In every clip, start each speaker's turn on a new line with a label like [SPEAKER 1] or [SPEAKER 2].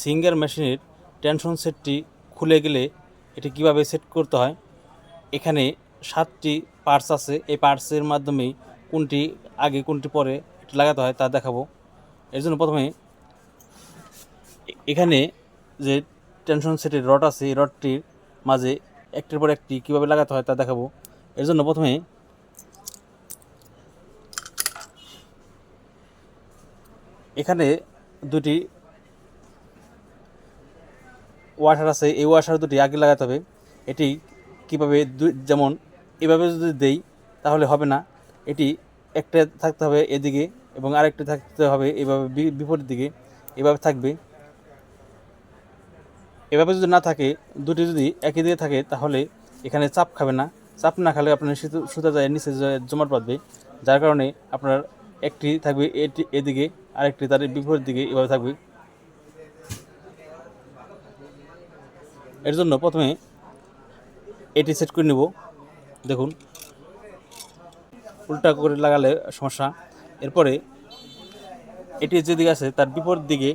[SPEAKER 1] Singer মেশিনের tension সেটটি খুলে গেলে এটি কীভাবে সেট করতে হয়? এখানে সাতটি পার্টস আছে। এই পার্টসের মাধ্যমে কোনটি আগে, কোনটি পরে এটি লাগাতে হয় তা দেখাবো। এর জন্য প্রথমে এখানে যে টেনশন সেটের রড আছে, এই রডটির মাঝে একটির পর একটি কীভাবে লাগাতে হয় তা দেখাবো। এর জন্য প্রথমে এখানে দুটি ওয়াশার আছে, এই ওয়াশার দুটি আগে লাগাতে হবে। এটি কীভাবে যেমন এভাবে যদি দেই, তাহলে হবে না। এটি একটা থাকতে হবে এদিকে এবং আরেকটি থাকতে হবে এভাবে বিপরীত দিকে। এভাবে থাকবে। এভাবে যদি না থাকে, দুটি যদি একই দিকে থাকে, তাহলে এখানে চাপ খাবে না। চাপ না খেলে আপনার সুতা যায়, নিচে জমাট বাঁধবে। যার কারণে আপনার একটি থাকবে এটি, এদিকে, আরেকটি তার বিপরীত দিকে এভাবে থাকবে। এর জন্য প্রথমে এটি সেট করে নেব। দেখুন। উল্টা করে লাগালে সমস্যা। এরপরে এটি যেদিকে আছে তার বিপরীত দিকে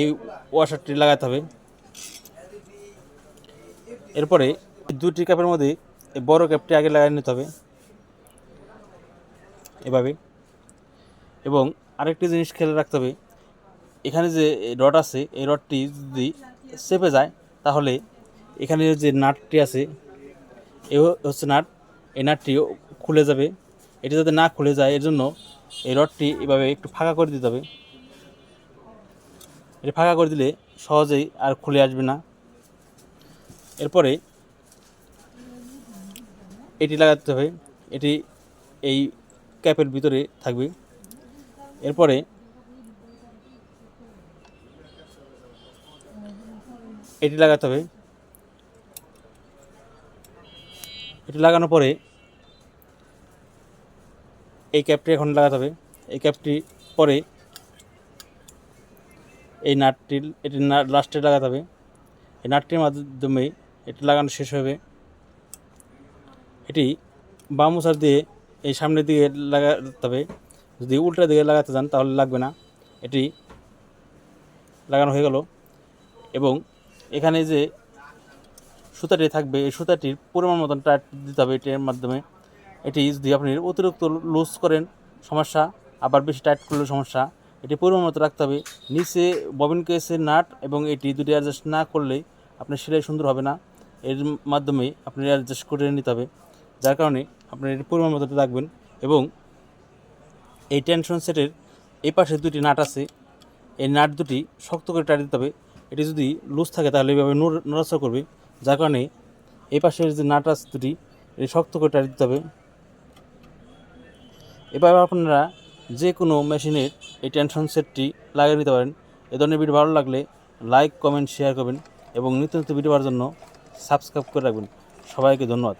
[SPEAKER 1] এই ওয়াশারটি লাগাতে হবে। এরপরে দুটি ক্যাপের মধ্যে এই বড় ক্যাপটি আগে লাগিয়ে নিতে হবে। এভাবে। এবং আরেকটি জিনিস খেয়াল রাখতে হবে। এখানে যে রড আছে, এই রডটি যদি চেপে যায় তাহলে এখানে যে নাটটি আছে, এ হচ্ছে নাট, এই নাটটি খুলে যাবে। এটি যাতে না খুলে যায় এর জন্য এই রডটি এভাবে একটু ফাঁকা করে দিতে হবে। এটি ফাঁকা করে দিলে সহজেই আর খুলে আসবে না। এরপরে এটি লাগাতে হবে। এটি এই ক্যাপের ভিতরে থাকবে। এরপরে এটি লাগাতে হবে। এটি লাগানোর পরে এই ক্যাপটি এখন লাগাতে হবে। এই ক্যাপটি পরে এই নাটটি, এটি লাস্টে লাগাতে হবে। এই নাটটির মাধ্যমে এটি লাগানো শেষ হবে। এটি বাম মুসার দিয়ে এই সামনের দিকে লাগাতে হবে। যদি উল্টা দিকে লাগাতে যান তাহলে লাগবে না। এটি লাগানো হয়ে গেল এবং এখানে যে সুতাটি থাকবে, এই সুতাটির পরিমাণ মতন টাইট দিতে হবে এটির মাধ্যমে। এটি যদি আপনি অতিরিক্ত লুজ করেন, সমস্যা। আবার বেশি টাইট করলে সমস্যা। এটি পরিমাণ মতো রাখতে হবে। নিচে ববিন কেসের নাট এবং এটি দুটি অ্যাডজাস্ট না করলে আপনার সেলাই সুন্দর হবে না। এর মাধ্যমে আপনি অ্যাডজাস্ট করে নিতে হবে। যার কারণে আপনি এটি পরিমাণ মতো রাখবেন এবং এই টেনশন সেটের এই পাশে দুটি নাট আছে। এই নাট দুটি শক্ত করে টাইট দিতে হবে। এটি যদি লুজ থাকে তাহলে এইভাবে নড়- নড়াচড়া করবে, যার কারণে এই পাশের যে নাট আছে দুটি, এটি শক্ত করে টাইট দিতে হবে। এবার আপনারা যে কোনো মেশিনের এই টেনশন সেটটি লাগিয়ে নিতে পারেন। এ ধরনের ভিডিও ভালো লাগলে লাইক, কমেন্ট, শেয়ার করবেন এবং নিত্য নতুন ভিডিও পাওয়ার জন্য সাবস্ক্রাইব করে রাখবেন। সবাইকে ধন্যবাদ।